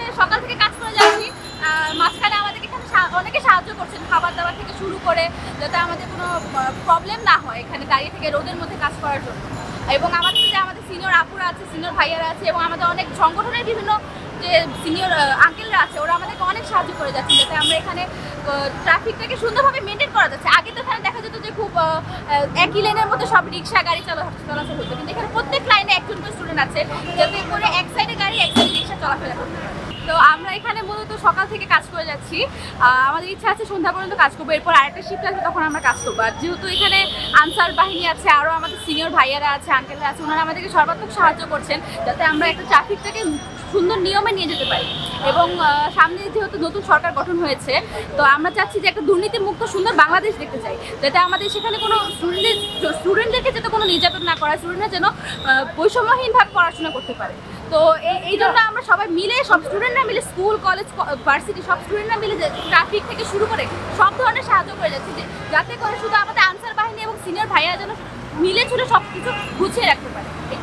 হচ্ছে সকাল থেকে কাজ করে যাচ্ছি মাঝখানে আমাদেরকে এখানে অনেকে সাহায্য করছেন খাবার দাবার থেকে শুরু করে, যাতে আমাদের কোনো প্রবলেম না হয় এখানে দাঁড়িয়ে থেকে রোদের মধ্যে কাজ করার জন্য। এবং আমাদের যে আমাদের সিনিয়র আপুরা আছে সিনিয়র ভাইয়ারা আছে, এবং আমাদের অনেক সংগঠনের বিভিন্ন যে সিনিয়র আঙ্কেলরা আছে, ওরা আমাদেরকে অনেক সাহায্য করে যাচ্ছে যাতে আমরা এখানে ট্রাফিকটাকে সুন্দরভাবে মেনটেন করা যাচ্ছে। আগে তো এখানে দেখা যেত যে খুব একই লেনের মধ্যে সব রিক্সা, গাড়ি চলা চলাচল হতো। কিন্তু এখানে প্রত্যেক লাইনে একজন করে স্টুডেন্ট আছে, যাতে করে এক সাইডে গাড়ি, এক সাইডে রিক্সা চলাফেরা করতে পারে। আমরা এখানে মূলত সকাল থেকে কাজ করে যাচ্ছি। আমাদের ইচ্ছা আছে সন্ধ্যা পর্যন্ত কাজ করব। এরপর আরেকটা শিফট আসবে তখন আমরা কাজ করব। আর যেহেতু এখানে আনসার বাহিনী আছে আরও আমাদের সিনিয়র ভাইয়ারা আছে আঙ্কেলরা আছে, ওনারা আমাদেরকে সর্বাত্মক সাহায্য করছেন যাতে আমরা একটা ট্রাফিকটাকে সুন্দর নিয়মে নিয়ে যেতে পারি। এবং সামনে যেহেতু নতুন সরকার গঠন হয়েছে, তো আমরা চাচ্ছি যে একটা দুর্নীতিমুক্ত সুন্দর বাংলাদেশ দেখতে চাই। যাতে আমাদের সেখানে কোনো স্টুডেন্টদের স্টুডেন্টদেরকে যাতে কোনো নির্যাতন না করা স্টুডেন্টরা যেন বৈষম্যহীনভাবে পড়াশোনা করতে পারে। তো এই- জন্য আমরা সবাই মিলে সব স্টুডেন্টরা মিলে স্কুল কলেজ ভার্সিটি সব স্টুডেন্টরা মিলে ট্রাফিক থেকে শুরু করে সব ধরনের সাহায্য করে যাচ্ছি যে যাতে করে শুধু আমাদের আনসার বাহিনী এবং সিনিয়র ভাইয়া যেন মিলে ছিল সব কিছু গুছিয়ে রাখতে পারে। এই